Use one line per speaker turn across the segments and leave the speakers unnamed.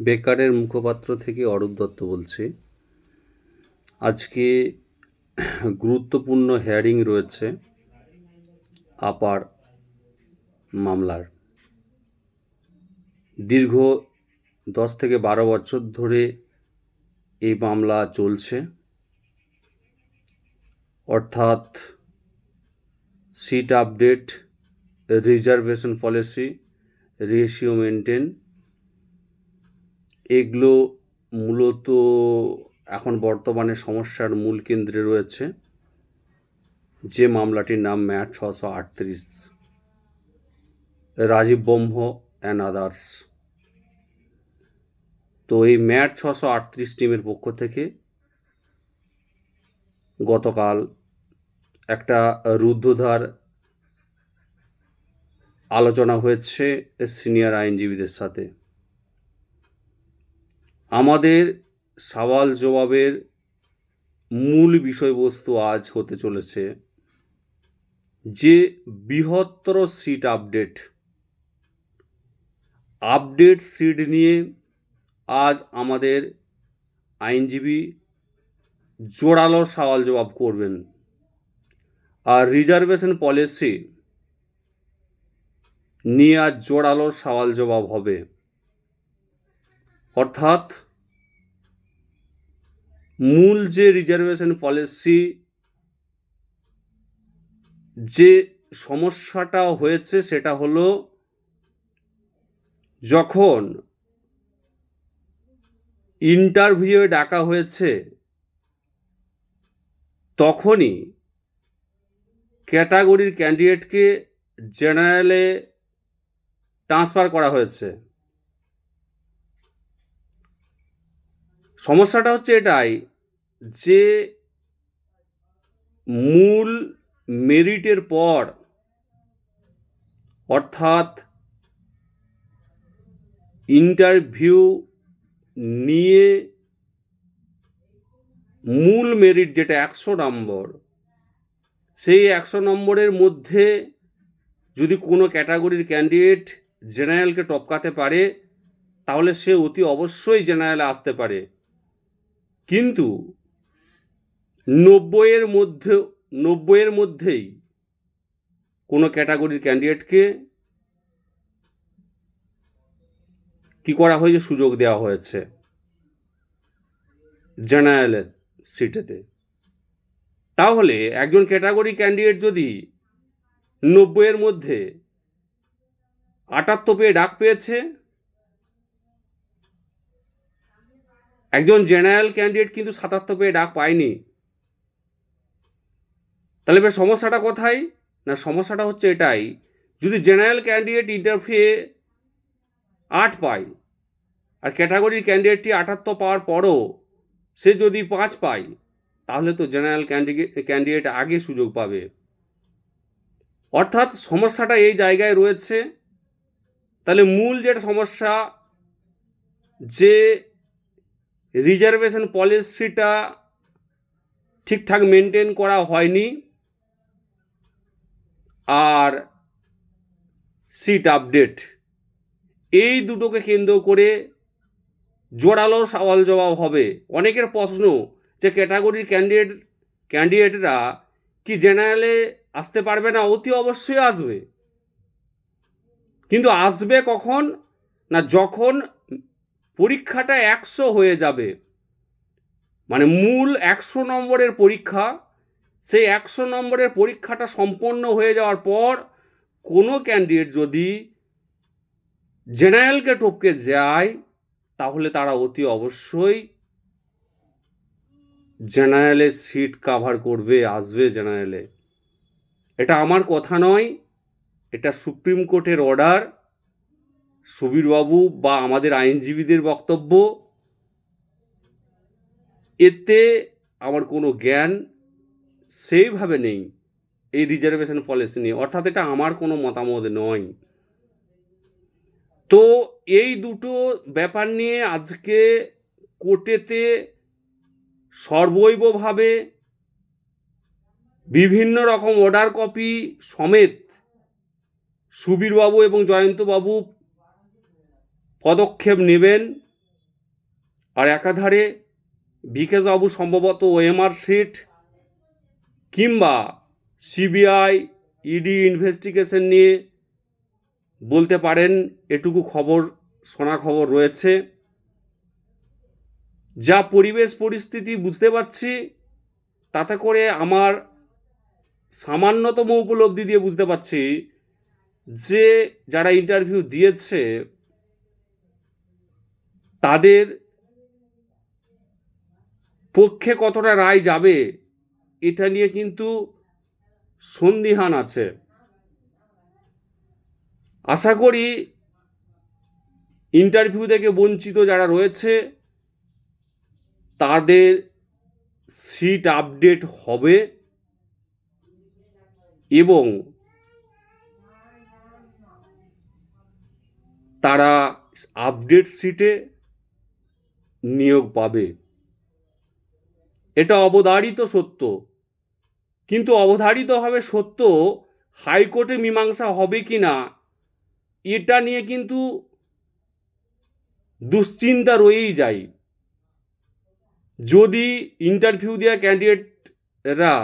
বেকারের মুখপাত্র থেকে অরূপ দত্ত বলছি। আজকে গুরুত্বপূর্ণ হেয়ারিং রয়েছে আপার মামলার। দীর্ঘ দশ থেকে বারো বছর ধরে এই মামলা চলছে। অর্থাৎ sheet update reservation policy ratio maintain এগুলো মূলত এখন বর্তমানে সমস্যার মূল কেন্দ্রে রয়েছে। যে মামলাটির নাম ম্যাট ছশো আটত্রিশ। রাজীব ব্রহ্ম অ্যান্ড আদার্স তো এই ম্যাট ছশো আটত্রিশ টিমের পক্ষ থেকে গতকাল একটা রুদ্ধধার আলোচনা হয়েছে সিনিয়র আইনজীবীদের সাথে। আমাদের সওয়াল জবাবের মূল বিষয়বস্তু আজ হতে চলেছে যে বৃহত্তর সিট আপডেট। আপডেট সিট নিয়ে আজ আমাদের আইনজীবী জোরালো সওয়াল জবাব করবেন। আর রিজার্ভেশন পলিসি নিয়ে আজ জোরালো সওয়াল জবাব হবে। অর্থাৎ মূল যে রিজার্ভেশন পলিসি যে সমস্যাটা হয়েছে সেটা হলো যখন ইন্টারভিউয়ে ডাকা হয়েছে, তখনই ক্যাটাগরির ক্যান্ডিডেটকে জেনারেলে ট্রান্সফার করা হয়েছে। সমস্যাটা হচ্ছে এটাই যে মূল মেরিটের পর অর্থাৎ ইন্টারভিউ নিয়ে মূল মেরিট যেটা একশো নম্বর, সেই একশো নম্বরের মধ্যে যদি কোনো ক্যাটাগরির ক্যান্ডিডেট জেনারেলকে টপকাতে পারে, তাহলে সে অতি অবশ্যই জেনারেলে আসতে পারে। কিন্তু নব্বইয়ের মধ্যে, নব্বইয়ের মধ্যেই কোনো ক্যাটাগরির ক্যান্ডিডেটকে কি করা হয়েছে? সুযোগ দেওয়া হয়েছে জেনারেলের সিটেতে। তাহলে একজন ক্যাটাগরি ক্যান্ডিডেট যদি নব্বইয়ের মধ্যে আটাত্তর পেয়ে ডাক পেয়েছে একজন জেনারেল ক্যান্ডিডেট কিন্তু সাতাত্তর পেয়ে ডাক পায়নি। তাহলে এবার সমস্যাটা কোথায়? না, সমস্যাটা হচ্ছে এটাই, যদি জেনারেল ক্যান্ডিডেট ইন্টারভিউয়ে আট পায় আর ক্যাটাগরির ক্যান্ডিডেটটি আটাত্তর পাওয়ার পরও সে যদি পাঁচ পায়, তাহলে তো জেনারেল ক্যান্ডিডেট ক্যান্ডিডেট আগে সুযোগ পাবে। অর্থাৎ সমস্যাটা এই জায়গায় রয়েছে। তাহলে মূল যেটা সমস্যা, যে রিজার্ভেশন পলিসিটা ঠিকঠাক মেনটেন করা হয়নি। আর সিট আপডেট, এই দুটোকে কেন্দ্র করে জোরালো সওয়াল জবাব হবে। অনেকের প্রশ্ন যে ক্যাটাগরির ক্যান্ডিডেট, ক্যান্ডিডেটরা কি জেনারেলে আসতে পারবে না? অতি অবশ্যই আসবে। কিন্তু আসবে কখন? না যখন পরীক্ষাটা একশো হয়ে যাবে। মানে মূল একশো নম্বরের পরীক্ষা, সেই একশো নম্বরের পরীক্ষাটা সম্পন্ন হয়ে যাওয়ার পর কোনো ক্যান্ডিডেট যদি জেনারেলকে টপকে যায়, তাহলে তারা অতি অবশ্যই জেনারেলের সিট কাভার করবে, আসবে জেনারেলে এটা আমার কথা নয়, এটা সুপ্রিম কোর্টের অর্ডার সুবীরবাবু বা আমাদের আইনজীবীদের বক্তব্য, এতে আমার কোনো জ্ঞান সেইভাবে নেই এই রিজার্ভেশন পলিসি নিয়ে। অর্থাৎ এটা আমার কোনো মতামত নয়। তো এই দুটো ব্যাপার নিয়ে আজকে কোর্টেতে সর্বৈবভাবে বিভিন্ন রকম অর্ডার কপি সমেত সুবীরবাবু এবং জয়ন্তবাবু পদক্ষেপ নেবেন। আর একাধারে বিকেশ বাবু সম্ভবত ওএমআর সিট কিংবা সিবিআই, ইডি ইনভেস্টিগেশন নিয়ে বলতে পারেন, এটুকু খবর, শোনা খবর রয়েছে। যা পরিবেশ পরিস্থিতি বুঝতে পারছি, তাতে করে আমার সামান্যতম উপলব্ধি দিয়ে বুঝতে পারছি যে যারা ইন্টারভিউ দিয়েছে তাদের পক্ষে কতটা রায় যাবে, এটা নিয়ে কিন্তু সন্দিহান আছে। আশা করি ইন্টারভিউ থেকে বঞ্চিত যারা রয়েছে, তাদের সিট আপডেট হবে এবং তারা আপডেট সিটে নিয়োগ পাবে। এটা অবধারিত সত্য। কিন্তু অবধারিতভাবে সত্য হাইকোর্টে মীমাংসা হবে কি না, এটা নিয়ে কিন্তু দুশ্চিন্তা রয়েই যায়। যদি ইন্টারভিউ দেওয়া ক্যান্ডিডেটরা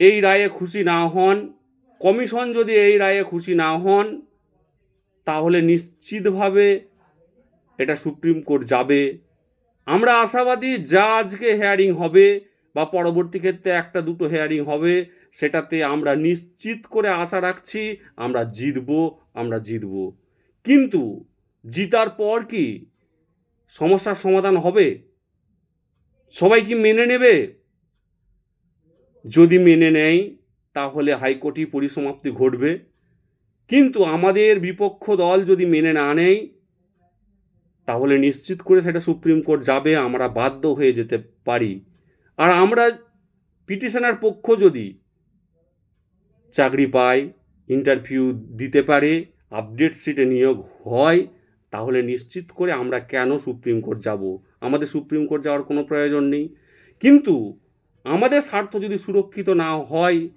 এই রায়ে খুশি না হন কমিশন যদি এই রায়ে খুশি না হন, তাহলে নিশ্চিতভাবে এটা সুপ্রিম কোর্ট যাবে। আমরা আশাবাদী যা আজকে হেয়ারিং হবে বা পরবর্তী ক্ষেত্রে একটা দুটো হেয়ারিং হবে, সেটাতে আমরা নিশ্চিত করে আশা রাখছি আমরা জিতব আমরা জিতব। কিন্তু জিতার পর কি সমস্যার সমাধান হবে? সবাই কি মেনে নেবে? যদি মেনে নেয়, তাহলে হাইকোর্টই পরিসমাপ্তি ঘটবে। কিন্তু আমাদের বিপক্ষ দল যদি মেনে না নেয় তাহলে নিশ্চিত করে সেটা সুপ্রিম কোর্ট যাবে, আমরা বাধ্য হয়ে যেতে পারি। আর আমরা পিটিশনের পক্ষ যদি চাকরি পায় ইন্টারভিউ দিতে পারে আপডেট সিটে নিয়োগ হয়, তাহলে নিশ্চিত করে আমরা কেন সুপ্রিম কোর্ট যাব? আমাদের সুপ্রিম কোর্ট যাওয়ার কোনো প্রয়োজন নেই। কিন্তু আমাদের স্বার্থ যদি সুরক্ষিত না হয়,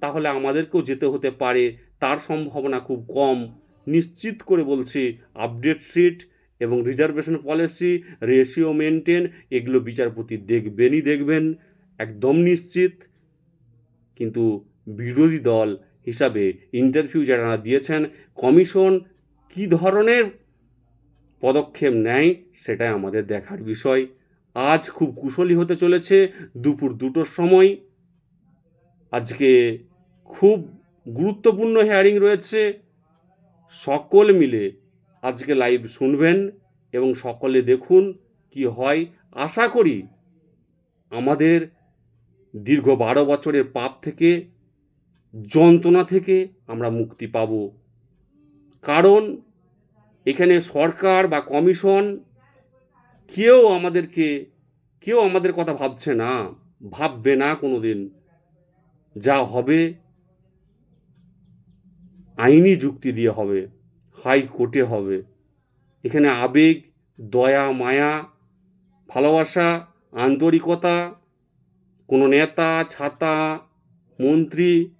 তাহলে আমাদেরকেও যেতে হতে পারে। তার সম্ভাবনা খুব কম। নিশ্চিত করে বলছি আপডেট সিট এবং রিজার্ভেশন পলিসি রেশিও মেনটেন এগুলো বিচারপতি দেখবেনই দেখবেন, একদম নিশ্চিত। কিন্তু বিরোধী দল হিসাবে ইন্টারভিউ যারা দিয়েছেন কমিশন কী ধরনের পদক্ষেপ নেয় সেটাই আমাদের দেখার বিষয়। আজ খুব কুশলী হতে চলেছে, দুপুর দুটোর সময়। আজকে খুব গুরুত্বপূর্ণ হেয়ারিং রয়েছে। সকল মিলে আজকে লাইভ শুনবেন এবং সকলে দেখুন কি হয়। আশা করি আমাদের দীর্ঘ বারো বছরের পাপ থেকে, যন্ত্রণা থেকে আমরা মুক্তি পাব। কারণ এখানে সরকার বা কমিশন কেউ আমাদেরকে, কেউ আমাদের কথা ভাবছে না, ভাববে না কোনো দিন যা হবে, আইনি যুক্তি দিয়ে হবে। হাইকোর্টে হবে। এখানে আবেগ, দয়া, মায়া, ভালোবাসা, আন্তরিকতা, কোনো নেতা, ছাতা, মন্ত্রী,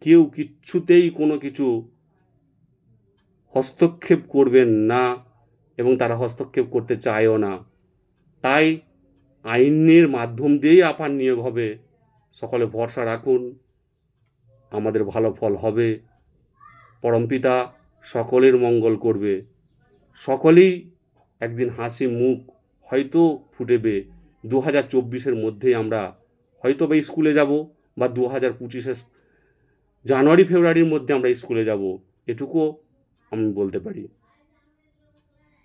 কেউ কিচ্ছুতেই কোনো কিছু হস্তক্ষেপ করবেন না এবং তারা হস্তক্ষেপ করতে চায়ও না। তাই আইনের মাধ্যম দিয়েই আপার নিয়োগ হবে। সকলে ভরসা রাখুন, আমাদের ভালো ফল হবে। পরমপিতা সকলের মঙ্গল করবে। সকলেই একদিন হাসি মুখ হয়তো ফুটেবে। দু হাজার চব্বিশের মধ্যেই আমরা হয়তো বা স্কুলে যাব বা দু হাজার পঁচিশের জানুয়ারি, ফেব্রুয়ারির মধ্যে আমরা স্কুলে যাব। এটুকুও আমি বলতে পারি।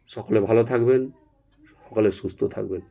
সকলে ভালো থাকবেন, সকলে সুস্থ থাকবেন।